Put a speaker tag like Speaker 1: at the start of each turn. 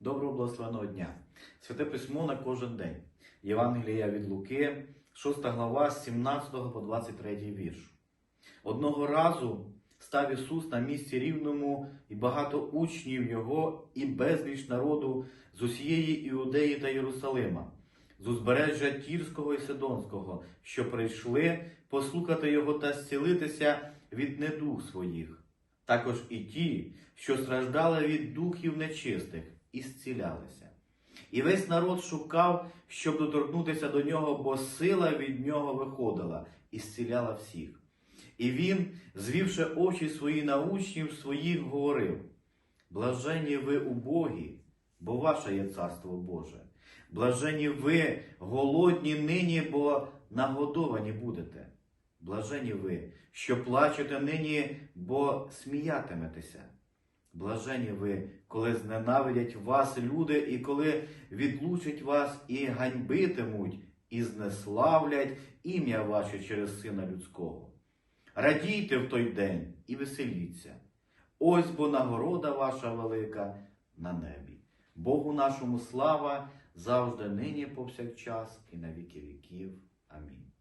Speaker 1: Доброго благословеного дня. Святе письмо на кожен день. Євангелія від Луки, 6 глава, з 17 по 23 вірш. Одного разу став Ісус на місці рівному, і багато учнів Його, і безліч народу з усієї Іудеї та Єрусалима, з узбережжя Тірського і Сидонського, що прийшли послухати Його та зцілитися від недух своїх. Також і ті, що страждали від духів нечистих, і зцілялися. І весь народ шукав, щоб доторкнутися до нього, бо сила від нього виходила і зціляла всіх. І він, звівши очі свої на учнів своїх, говорив: Блажені ви убогі, бо ваше є царство Боже. Блажені ви, голодні нині, бо нагодовані будете. Блажені ви, що плачете нині, бо сміятиметеся. Блажені ви, коли зненавидять вас люди, і коли відлучать вас і ганьбитимуть, і знеславлять ім'я ваше через Сина Людського. Радійте в той день і веселіться. Ось бо нагорода ваша велика на небі. Богу нашому слава завжди нині повсякчас і на віки віків. Амінь.